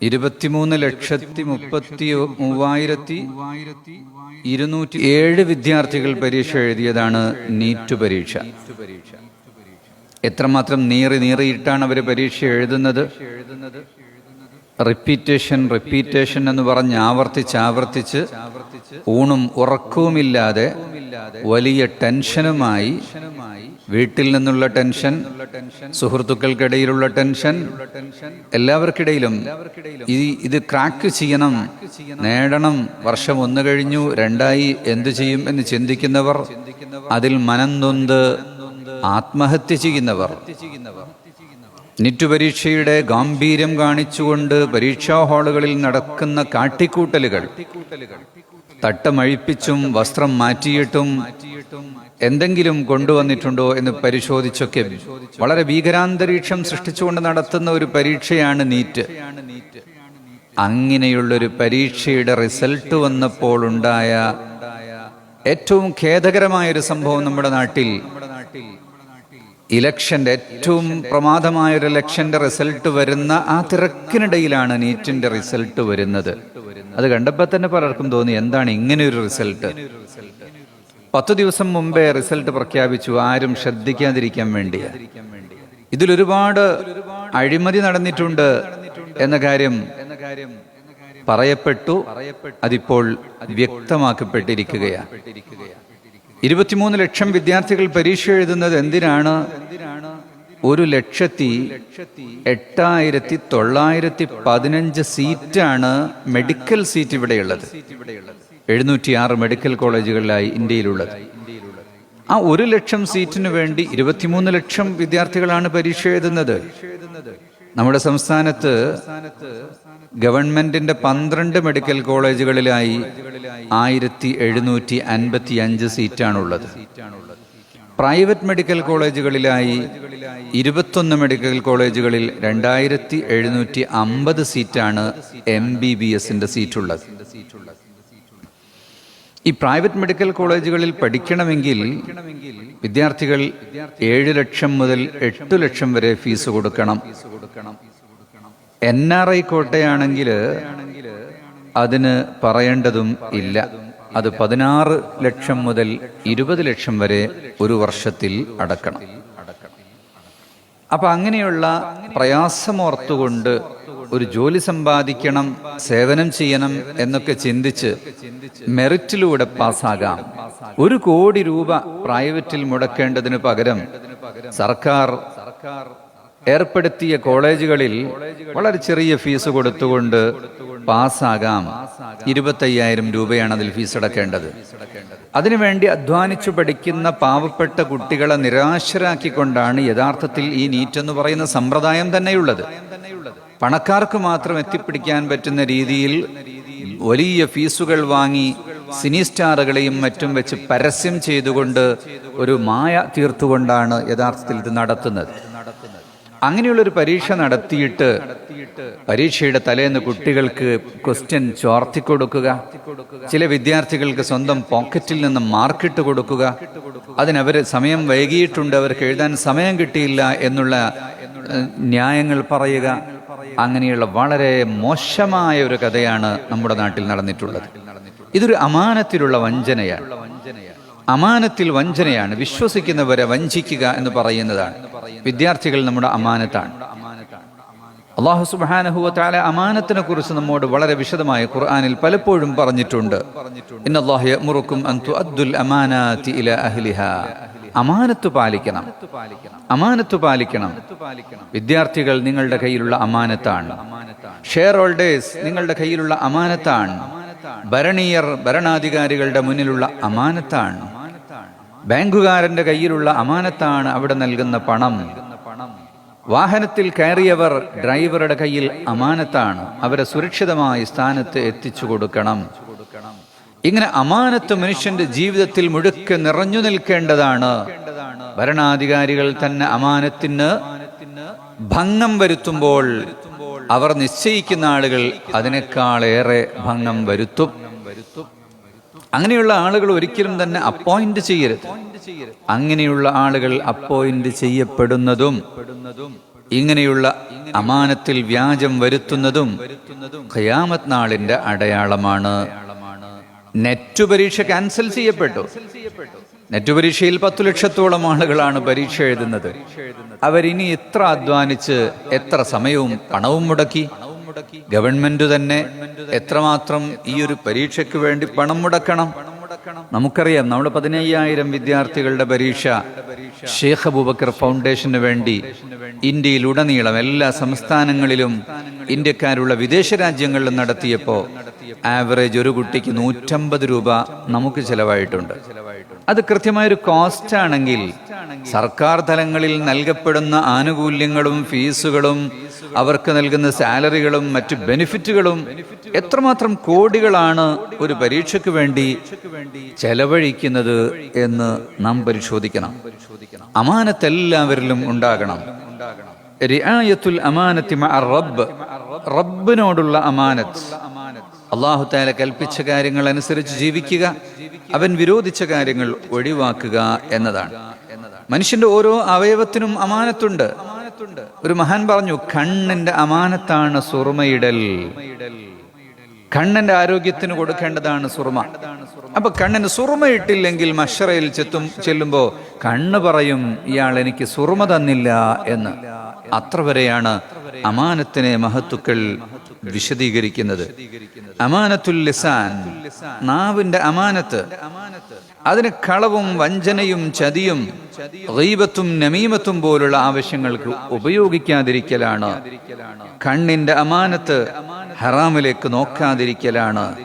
ഇരുപത്തിമൂന്ന് ലക്ഷത്തി മുപ്പത്തി മൂവായിരത്തി ഇരുന്നൂറ്റി ഏഴ് വിദ്യാർത്ഥികൾ പരീക്ഷ എഴുതിയതാണ് നീറ്റ് പരീക്ഷ. എത്രമാത്രം നീറി നീറിയിട്ടാണ് അവർ പരീക്ഷ എഴുതുന്നത്? റിപ്പീറ്റേഷൻ റിപ്പീറ്റേഷൻ എന്ന് പറഞ്ഞ് ആവർത്തിച്ച് ആവർത്തിച്ച് ഊണും ഉറക്കവുമില്ലാതെ വലിയ ടെൻഷനുമായി വീട്ടിൽ നിന്നുള്ള ടെൻഷൻ സുഹൃത്തുക്കൾക്കിടയിലുള്ള ടെൻഷൻ എല്ലാവർക്കിടയിലും ഈ ഇത് ക്രാക്ക് ചെയ്യണം നേടണം. വർഷം ഒന്ന് കഴിഞ്ഞു രണ്ടായി എന്തു ചെയ്യും എന്ന് ചിന്തിക്കുന്നവർ അതിൽ മനം നൊന്ത് ആത്മഹത്യ ചെയ്യുന്നവർ. നിറ്റ് പരീക്ഷയുടെ ഗാംഭീര്യം കാണിച്ചുകൊണ്ട് പരീക്ഷാ ഹാളുകളിൽ നടക്കുന്ന കാട്ടിക്കൂട്ടലുകൾ തട്ടമഴിപ്പിച്ചും വസ്ത്രം മാറ്റിയിട്ടും എന്തെങ്കിലും കൊണ്ടുവന്നിട്ടുണ്ടോ എന്ന് പരിശോധിച്ചൊക്കെ വളരെ ഭീകരാന്തരീക്ഷം സൃഷ്ടിച്ചുകൊണ്ട് നടത്തുന്ന ഒരു പരീക്ഷയാണ് നീറ്റ്. അങ്ങനെയുള്ളൊരു പരീക്ഷയുടെ റിസൾട്ട് വന്നപ്പോൾ ഉണ്ടായ ഏറ്റവും ഖേദകരമായ ഒരു സംഭവം നമ്മുടെ നാട്ടിൽ. ഇലക്ഷന്റെ ഏറ്റവും പ്രമാദമായ ഒരു ഇലക്ഷന്റെ റിസൾട്ട് വരുന്ന ആ തിരക്കിനിടയിലാണ് നീറ്റിന്റെ റിസൾട്ട് വരുന്നത്. അത് കണ്ടപ്പോൾ തന്നെ പലർക്കും തോന്നി എന്താണ് ഇങ്ങനെ ഒരു റിസൾട്ട്? പത്തു ദിവസം മുമ്പേ റിസൾട്ട് പ്രഖ്യാപിച്ചു ആരും ശ്രദ്ധിക്കാതിരിക്കാൻ വേണ്ടി. ഇതിലൊരുപാട് അഴിമതി നടന്നിട്ടുണ്ട് എന്ന കാര്യം പറയപ്പെട്ടു അതിപ്പോൾ വ്യക്തമാക്കപ്പെട്ടിരിക്കുകയാണ്. ഇരുപത്തിമൂന്ന് ലക്ഷം വിദ്യാർത്ഥികൾ പരീക്ഷ എഴുതുന്നത് എന്തിനാണ്? ഒരു ലക്ഷത്തി എട്ടായിരത്തി തൊള്ളായിരത്തി പതിനഞ്ച് സീറ്റാണ് മെഡിക്കൽ സീറ്റ് ഇവിടെയുള്ളത്. എഴുന്നൂറ്റി ആറ് മെഡിക്കൽ കോളേജുകളിലായി ഇന്ത്യയിലുള്ളത്. ആ ഒരു ലക്ഷം സീറ്റിന് വേണ്ടി ഇരുപത്തിമൂന്ന് ലക്ഷം വിദ്യാർത്ഥികളാണ് പരീക്ഷ എഴുതുന്നത്. നമ്മുടെ സംസ്ഥാനത്ത് ഗവൺമെന്റിന്റെ പന്ത്രണ്ട് മെഡിക്കൽ കോളേജുകളിലായി ആയിരത്തി എഴുന്നൂറ്റി അൻപത്തി അഞ്ച് സീറ്റാണുള്ളത്. പ്രൈവറ്റ് മെഡിക്കൽ കോളേജുകളിലായി ഇരുപത്തൊന്ന് മെഡിക്കൽ കോളേജുകളിൽ രണ്ടായിരത്തി എഴുന്നൂറ്റി അമ്പത് സീറ്റാണ് എം ബി ബി എസിന്റെ സീറ്റുള്ളത്. ഈ പ്രൈവറ്റ് മെഡിക്കൽ കോളേജുകളിൽ പഠിക്കണമെങ്കിൽ വിദ്യാർത്ഥികൾ ഏഴ് ലക്ഷം മുതൽ എട്ട് ലക്ഷം വരെ ഫീസ് കൊടുക്കണം. എൻ ആർ ഐ കോട്ടയാണെങ്കിൽ അതിന് പറയേണ്ടതും ഇല്ല. അത് പതിനാറ് ലക്ഷം മുതൽ ഇരുപത് ലക്ഷം വരെ ഒരു വർഷത്തിൽ അടക്കണം. അപ്പൊ അങ്ങനെയുള്ള പ്രയാസമോർത്തുകൊണ്ട് ഒരു ജോലി സമ്പാദിക്കണം സേവനം ചെയ്യണം എന്നൊക്കെ ചിന്തിച്ച് മെറിറ്റിലൂടെ പാസ്സാകാം. ഒരു കോടി രൂപ പ്രൈവറ്റിൽ മുടക്കേണ്ടതിന് പകരം സർക്കാർ ഏർപ്പെടുത്തിയ കോളേജുകളിൽ വളരെ ചെറിയ ഫീസ് കൊടുത്തുകൊണ്ട് പാസ്സാകാം. ഇരുപത്തയ്യായിരം രൂപയാണ് അതിൽ ഫീസ് അടക്കേണ്ടത്. അതിനുവേണ്ടി അധ്വാനിച്ചു പഠിക്കുന്ന പാവപ്പെട്ട കുട്ടികളെ നിരാശരാക്കിക്കൊണ്ടാണ് യഥാർത്ഥത്തിൽ ഈ നീറ്റ് എന്ന് പറയുന്ന സമ്പ്രദായം തന്നെയുള്ളത്. പണക്കാർക്ക് മാത്രം എത്തിപ്പിടിക്കാൻ പറ്റുന്ന രീതിയിൽ വലിയ ഫീസുകൾ വാങ്ങി സിനി സ്റ്റാറുകളെയും മറ്റും വെച്ച് പരസ്യം ചെയ്തുകൊണ്ട് ഒരു മായ തീർത്തുകൊണ്ടാണ് യഥാർത്ഥത്തിൽ ഇത് നടത്തുന്നത്. അങ്ങനെയുള്ളൊരു പരീക്ഷ നടത്തിയിട്ട് പരീക്ഷയുടെ തലേന്ന് കുട്ടികൾക്ക് ക്വസ്റ്റ്യൻ ചോർത്തി കൊടുക്കുക ചില വിദ്യാർത്ഥികൾക്ക് സ്വന്തം പോക്കറ്റിൽ നിന്ന് മാർക്കിട്ട് കൊടുക്കുക അതിനവർ സമയം വൈകിയിട്ടുണ്ട് അവർക്ക് എഴുതാൻ സമയം കിട്ടിയില്ല എന്നുള്ള ന്യായങ്ങൾ പറയുക അങ്ങനെയുള്ള വളരെ മോശമായ ഒരു കഥയാണ് നമ്മുടെ നാട്ടിൽ നടന്നിട്ടുള്ളത്. ഇതൊരു അമാനത്തിലുള്ള വഞ്ചനയാണ്. അമാനത്തിൽ വഞ്ചനയാണ്. വിശ്വസിക്കുന്നവരെ വഞ്ചിക്കുക എന്ന് പറയുന്നതാണ്. വിദ്യാർത്ഥികൾ നമ്മുടെ അമാനത്താണ്. അള്ളാഹു സുബാനഹുവ താല അമാനത്തിനെ കുറിച്ച് നമ്മോട് വളരെ വിശദമായ ഖുർആാനിൽ പലപ്പോഴും പറഞ്ഞിട്ടുണ്ട്. മുറുക്കും അദ്ദുൽ അമാനാത്തി ഇല അഹ്ലിഹ. അമാനത്ത് പാലിക്കണം. അമാനത്ത് പാലിക്കണം. വിദ്യാർത്ഥികൾ നിങ്ങളുടെ കയ്യിലുള്ള അമാനത്താണ്. ഷെയർ ഹോൾഡേഴ്സ് നിങ്ങളുടെ കയ്യിലുള്ള അമാനത്താണ്. ഭരണീയർ ഭരണാധികാരികളുടെ മുന്നിലുള്ള അമാനത്താണ്. ബാങ്കുകാരന്റെ കയ്യിലുള്ള അമാനത്താണ് അവിടെ നൽകുന്ന പണം. വാഹനത്തിൽ കയറിയവർ ഡ്രൈവറുടെ കയ്യിൽ അമാനത്താണ്. അവരെ സുരക്ഷിതമായി സ്ഥാനത്ത് എത്തിച്ചു കൊടുക്കണം. ഇങ്ങനെ അമാനത്ത് മനുഷ്യന്റെ ജീവിതത്തിൽ മുഴുക്കെ നിറഞ്ഞു നിൽക്കേണ്ടതാണ്. ഭരണാധികാരികൾ തന്നെ അമാനത്തിന് ഭംഗം വരുത്തുമ്പോൾ അവർ നിശ്ചയിക്കുന്ന ആളുകൾ അതിനേക്കാളേറെ ഭംഗം വരുത്തും. അങ്ങനെയുള്ള ആളുകൾ ഒരിക്കലും തന്നെ അപ്പോയിന്റ് ചെയ്യരുത്. അങ്ങനെയുള്ള ആളുകൾ അപ്പോയിന്റ് ചെയ്യപ്പെടുന്നതും ഇങ്ങനെയുള്ള അമാനത്തിൽ വ്യാജം വരുത്തുന്നതും ഖയാമത് നാളിന്റെ അടയാളമാണ്. നെറ്റ് പരീക്ഷ ക്യാൻസൽ ചെയ്യപ്പെട്ടു. നെറ്റ് പരീക്ഷയിൽ പത്തു ലക്ഷത്തോളം ആളുകളാണ് പരീക്ഷ എഴുതുന്നത്. അവരിനി എത്ര അധ്വാനിച്ച് എത്ര സമയവും പണവും മുടക്കി? ഗവൺമെന്റ് തന്നെ എത്രമാത്രം ഈ ഒരു പരീക്ഷയ്ക്ക് വേണ്ടി പണം മുടക്കണം? നമുക്കറിയാം നമ്മൾ പതിനയ്യായിരം വിദ്യാർത്ഥികളുടെ പരീക്ഷ ഷേഖ് അബൂബക്കർ ഫൗണ്ടേഷന് വേണ്ടി ഇന്ത്യയിൽ ഉടനീളം എല്ലാ സംസ്ഥാനങ്ങളിലും ഇന്ത്യക്കാരുള്ള വിദേശ രാജ്യങ്ങളിലും നടത്തിയപ്പോൾ ആവറേജ് ഒരു കുട്ടിക്ക് നൂറ്റമ്പത് രൂപ നമുക്ക് ചിലവായിട്ടുണ്ട്. അത് കൃത്യമായ ഒരു കോസ്റ്റ് ആണെങ്കിൽ സർക്കാർ തലങ്ങളിൽ നൽകപ്പെടുന്ന ആനുകൂല്യങ്ങളും ഫീസുകളും അവർക്ക് നൽകുന്ന സാലറികളും മറ്റ് ബെനിഫിറ്റുകളും എത്രമാത്രം കോടികളാണ് ഒരു പരീക്ഷയ്ക്ക് വേണ്ടി ചെലവഴിക്കുന്നത് എന്ന് നാം പരിശോധിക്കണം. അമാനത്ത് എല്ലാവരിലും ഉണ്ടാകണം. റിയായത്തുൽ അമാനത്തി റബ്ബ്. റബ്ബിനോടുള്ള അമാനത്ത്. അള്ളാഹു താല കൽപ്പിച്ച കാര്യങ്ങൾ അനുസരിച്ച് ജീവിക്കുക അവൻ വിരോധിച്ച കാര്യങ്ങൾ ഒഴിവാക്കുക എന്നതാണ്. മനുഷ്യന്റെ ഓരോ അവയവത്തിനും അമാനത്തുണ്ട്. ഒരു മഹാൻ പറഞ്ഞു കണ്ണിന്റെ അമാനത്താണ് സുറുമയിടൽ. കണ്ണന്റെ ആരോഗ്യത്തിന് കൊടുക്കേണ്ടതാണ് സുറുമ. അപ്പൊ കണ്ണിന് സുറുമയിട്ടില്ലെങ്കിൽ മഷറയിൽ ചെത്തും ചെല്ലുമ്പോ കണ്ണ് പറയും ഇയാൾ എനിക്ക് സുറുമ തന്നില്ല എന്ന്. അത്ര വരെയാണ് അമാനത്തിനെ മഹത്തുക്കൾ വിശദീകരിക്കുന്നത്. അമാനത്തുൽ ലിസാൻ. നാവിന്റെ അമാനത്ത്. അതിന് കളവും വഞ്ചനയും ചതിയും റീബത്തും നമീമത്തും പോലുള്ള ആവശ്യങ്ങൾക്ക് ഉപയോഗിക്കാതിരിക്കലാണ്. കണ്ണിന്റെ അമാനത്ത് ഹറാമിലേക്ക് നോക്കാതിരിക്കലാണ്.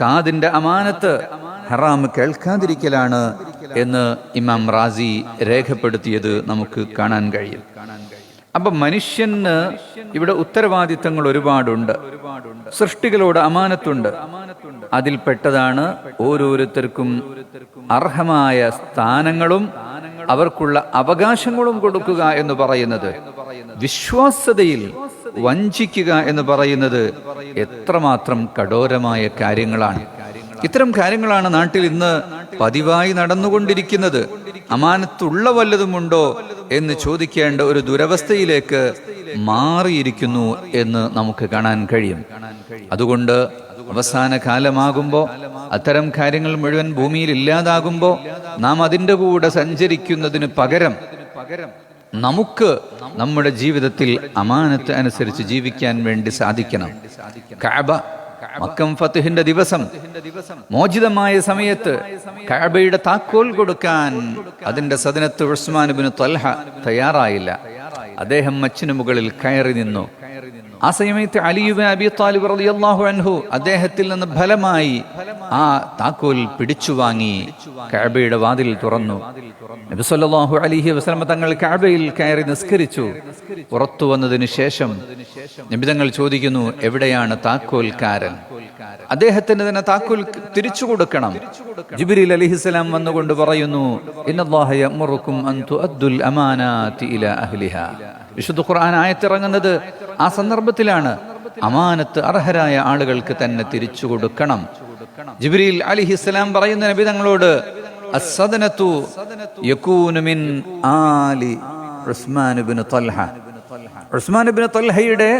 കാതിന്റെ അമാനത്ത് ഹറാം കേൾക്കാതിരിക്കലാണ് എന്ന് ഇമാം റാസി രേഖപ്പെടുത്തിയത് നമുക്ക് കാണാൻ കഴിയും. അപ്പൊ മനുഷ്യന് ഇവിടെ ഉത്തരവാദിത്തങ്ങൾ ഒരുപാടുണ്ട്. സൃഷ്ടികളോട് അമാനത്തുണ്ട്. അതിൽ പെട്ടതാണ് ഓരോരുത്തർക്കും അർഹമായ സ്ഥാനങ്ങളും അവർക്കുള്ള അവകാശങ്ങളും കൊടുക്കുക എന്ന് പറയുന്നത്. വിശ്വാസതയിൽ വഞ്ചിക്കുക എന്ന് പറയുന്നത് എത്രമാത്രം കഠോരമായ കാര്യങ്ങളാണ്. ഇത്തരം കാര്യങ്ങളാണ് നാട്ടിൽ ഇന്ന് പതിവായി നടന്നുകൊണ്ടിരിക്കുന്നത്. അമാനത്തുള്ള വല്ലതുമുണ്ടോ? എന്ന് ചോദിക്കേണ്ട ഒരു ദുരവസ്ഥയിലേക്ക് മാറിയിരിക്കുന്നു എന്ന് നമുക്ക് കാണാൻ കഴിയും. അതുകൊണ്ട് അവസാന കാലമാകുമ്പോൾ അത്തരം കാര്യങ്ങൾ മുഴുവൻ ഭൂമിയിൽ ഇല്ലാതാകുമ്പോൾ നാം അതിന്റെ കൂടെ സഞ്ചരിക്കുന്നതിന് പകരം നമുക്ക് നമ്മുടെ ജീവിതത്തിൽ അമാനത്ത് അനുസരിച്ച് ജീവിക്കാൻ വേണ്ടി സാധിക്കണം. കാബ മക്കം ഫത്തുഹിന്റെ ദിവസം മോചിതമായ സമയത്ത് കഴബയുടെ താക്കോൽ കൊടുക്കാൻ അതിന്റെ സദനത്ത് ഉസ്മാനുബിന് ത്വൽഹ തയ്യാറായില്ല. അദ്ദേഹം മച്ചിനു മുകളിൽ കയറി നിന്നു. ആ സമയത്ത് അലിയുബിൻ അബി താലിബ് റളിയല്ലാഹു അൻഹു അദ്ദേഹത്തിൽ നിന്ന് ഫലമായി ആ താക്കോൽ പിടിച്ചു വാങ്ങി കാബയുടെ വാതിൽ തുറന്നു. നബി സല്ലല്ലാഹു അലൈഹി വസല്ലം തങ്ങൾ കാബയിൽ കയറി നിസ്കരിച്ചു. പുറത്തു വന്നതിന് ശേഷം നബി തങ്ങൾ ചോദിക്കുന്നു എവിടെയാണ് താക്കോൽക്കാരൻ? അദ്ദേഹത്തിന് തന്നെ താക്കോൽ തിരിച്ചു കൊടുക്കണം. ജിബ്രീൽ അലൈഹിസ്സലാം വന്നുകൊണ്ട് പറയുന്നു ഇന്നല്ലാഹ യഅ്മുറുക്കും അൻ തുഅദ്ദുൽ അമാനാതി ഇലാ അഹ്ലിഹാ. വിശുദ്ധ ഖുർആൻ ആയത്തിറങ്ങുന്നത് ആ സന്ദർഭത്തിലാണ്. അമാനത്ത് അർഹരായ ആളുകൾക്ക് തന്നെ തിരിച്ചു കൊടുക്കണം. ജിബ്രീൽ അലിഹിസ്സലാം പറയുന്ന നബി തങ്ങളോട് ആലി തൽഹ. തൽഹയുടെ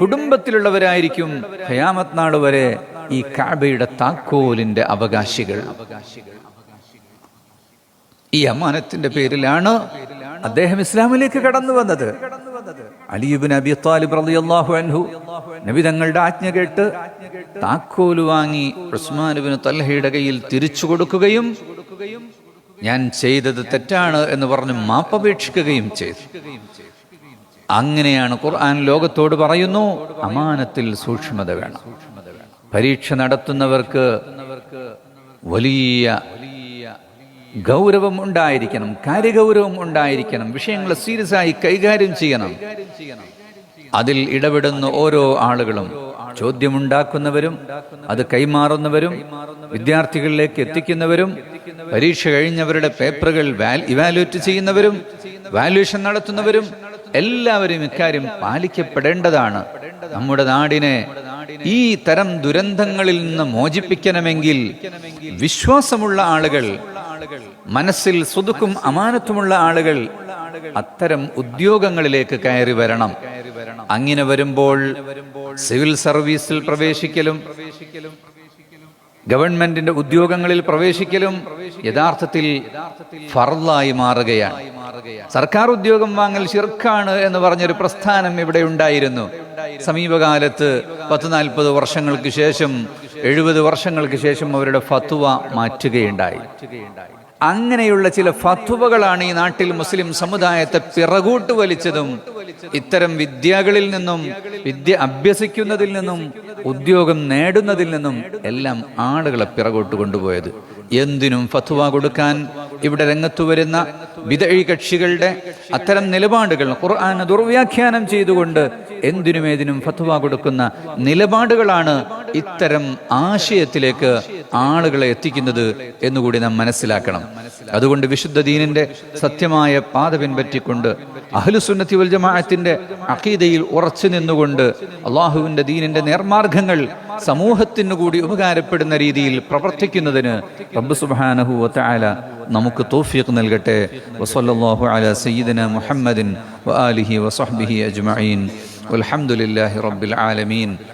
കുടുംബത്തിലുള്ളവരായിരിക്കും ഖയാമത്ത് നാൾ വരെ ഈ കാബയുടെ താക്കോലിന്റെ അവകാശികൾ. ഈ അമാനത്തിന്റെ പേരിലാണ് അദ്ദേഹം ഇസ്ലാമിലേക്ക് കടന്നു വന്നത്. അലിയുബിൻ അബി താലിബ് റളിയല്ലാഹു അൻഹു നബി തങ്ങളുടെ ആജ്ഞ കേട്ട് താക്കോൽ വാങ്ങി ഉസ്മാനുബിന് തൽഹയുടെ കയ്യിൽ തിരിച്ചു കൊടുക്കുകയും ഞാൻ ചെയ്തത് തെറ്റാണ് എന്ന് പറഞ്ഞ് മാപ്പപേക്ഷിക്കുകയും ചെയ്തു. അങ്ങനെയാണ് ഖുർആൻ ലോകത്തോട് പറയുന്നു അമാനത്തിൽ സൂക്ഷ്മത വേണം. പരീക്ഷ നടത്തുന്നവർക്ക് വലിയ ഗൗരവം ഉണ്ടായിരിക്കണം കാര്യഗൗരവം ഉണ്ടായിരിക്കണം വിഷയങ്ങൾ സീരിയസ് ആയി കൈകാര്യം ചെയ്യണം. അതിൽ ഇടപെടുന്ന ഓരോ ആളുകളും ചോദ്യമുണ്ടാക്കുന്നവരും അത് കൈമാറുന്നവരും വിദ്യാർത്ഥികളിലേക്ക് എത്തിക്കുന്നവരും പരീക്ഷ കഴിഞ്ഞവരുടെ പേപ്പറുകൾ ഇവാലുവേറ്റ് ചെയ്യുന്നവരും വാല്യുവേഷൻ നടത്തുന്നവരും എല്ലാവരും ഇക്കാര്യം പാലിക്കപ്പെടേണ്ടതാണ്. നമ്മുടെ നാടിനെ ഈ തരം ദുരന്തങ്ങളിൽ നിന്ന് മോചിപ്പിക്കണമെങ്കിൽ വിശ്വാസമുള്ള ആളുകൾ മനസ്സിൽ സുതുക്കും അമാനത്തുമുള്ള ആളുകൾ അത്തരം ഉദ്യോഗങ്ങളിലേക്ക് കയറി വരണം. അങ്ങനെ വരുമ്പോൾ സിവിൽ സർവീസിൽ പ്രവേശിക്കലും ഗവൺമെന്റിന്റെ ഉദ്യോഗങ്ങളിൽ പ്രവേശിക്കലും യഥാർത്ഥത്തിൽ ഫർലായി മാറുകയാണ്. സർക്കാർ ഉദ്യോഗം വാങ്ങൽ ശിർക്കാണ് എന്ന് പറഞ്ഞൊരു പ്രസ്ഥാനം ഇവിടെ ഉണ്ടായിരുന്നു. സമീപകാലത്ത് പത്ത് നാൽപ്പത് വർഷങ്ങൾക്ക് ശേഷം എഴുപത് വർഷങ്ങൾക്ക് ശേഷം അവരുടെ ഫത്വ മാറ്റുകയുണ്ടായി. അങ്ങനെയുള്ള ചില ഫത്വകളാണ് ഈ നാട്ടിൽ മുസ്ലിം സമുദായത്തെ പിറകൂട്ട് വലിച്ചതും. ഇത്തരം വിദ്യകളിൽ നിന്നും വിദ്യ അഭ്യസിക്കുന്നതിൽ നിന്നും ഉദ്യോഗം നേടുന്നതിൽ നിന്നും എല്ലാം ആളുകളെ പിറകോട്ട് കൊണ്ടുപോയത്. എന്തിനും ഫത്വ കൊടുക്കാൻ ഇവിടെ രംഗത്തു വരുന്ന വിതഴി കക്ഷികളുടെ അത്തരം നിലപാടുകൾ ഖുർആാനെ ദുർവ്യാഖ്യാനം ചെയ്തുകൊണ്ട് എന്തിനും ഏതിനും ഫത്വ കൊടുക്കുന്ന നിലപാടുകളാണ് ഇത്തരം ആശയത്തിലേക്ക് ആളുകളെ എത്തിക്കുന്നത് എന്നുകൂടി നാം മനസ്സിലാക്കണം. അതുകൊണ്ട് വിശുദ്ധ ദീനിന്റെ സത്യമായ പാത പിൻപറ്റിക്കൊണ്ട് അഹ്ലുസുന്നത്തി വൽ ജമാഅത്തിന്റെ അഖീദയിൽ ഉറച്ചു നിന്നുകൊണ്ട് അള്ളാഹുവിന്റെ ദീനിന്റെ നേർമാർഗങ്ങൾ സമൂഹത്തിന് കൂടി ഉപകാരപ്പെടുന്ന രീതിയിൽ പ്രവർത്തിക്കുന്നതിന് റബ്ബ് സുബ്ഹാനഹു വതആല നമുക്ക് തൗഫീഖ് നൽകട്ടെ. വസല്ലല്ലാഹു അല സയ്യിദന മുഹമ്മദിൻ വ വആലിഹി വസഹ്ബിഹി അജ്മഈൻ. വൽഹംദുലില്ലാഹി റബ്ബിൽ ആലമീൻ.